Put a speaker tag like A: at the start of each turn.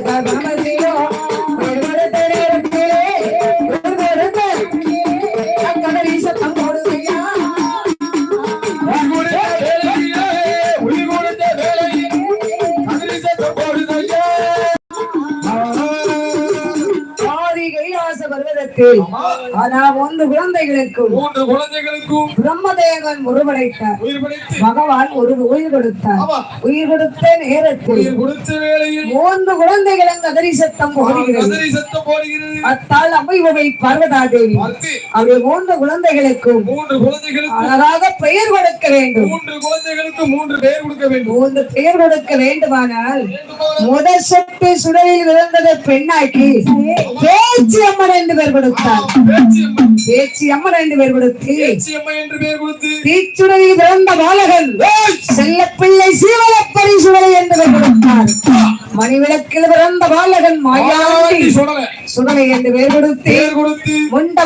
A: கணவசியோ கைலாச பர்வதத்தில் ஆனா ஒன்று குழந்தைகளுக்கும்
B: மூன்று குழந்தைகளுக்கும்
A: பிரம்மதேவன் உருவடைத்தார் பகவான் ஒரு உயிர் கொடுத்தார். உயிர் கொடுத்த நேரத்தில் மூன்று குழந்தைகளும் கதறி சத்தம் போடுகிறது. அத்தால் அம்மையுமை பார்வதா தேவி அவருடைய மூன்று குழந்தைகளுக்கும்
B: மூன்று குழந்தைகளுக்கு
A: அழகாக பெயர் கொடுக்க வேண்டும்.
B: மூன்று குழந்தைகளுக்கு மூன்று பேர் கொடுக்க வேண்டும்.
A: மூன்று பெயர் கொடுக்க வேண்டுமானால் முதல் சொட்டு சுடலில் விழுந்ததை பெண்ணாக்கி. பேச்சு அம்மன் என்று பெயர் கொடுத்தார். பேச்சு அம்மன். என்று பெயர் கொடுத்து தீச்சுடலில் பிறந்த பாலகன் செல்லப்பிள்ளை சீவலப்பரி சுடலை என்று பெயர் கொடுத்தார். மணிவிளக்கில் பிறந்த பாலகன் மாயாண்டி சுடலை. என்று பெயர் கொடுத்து
B: பேர் கொடுத்து
A: முண்ட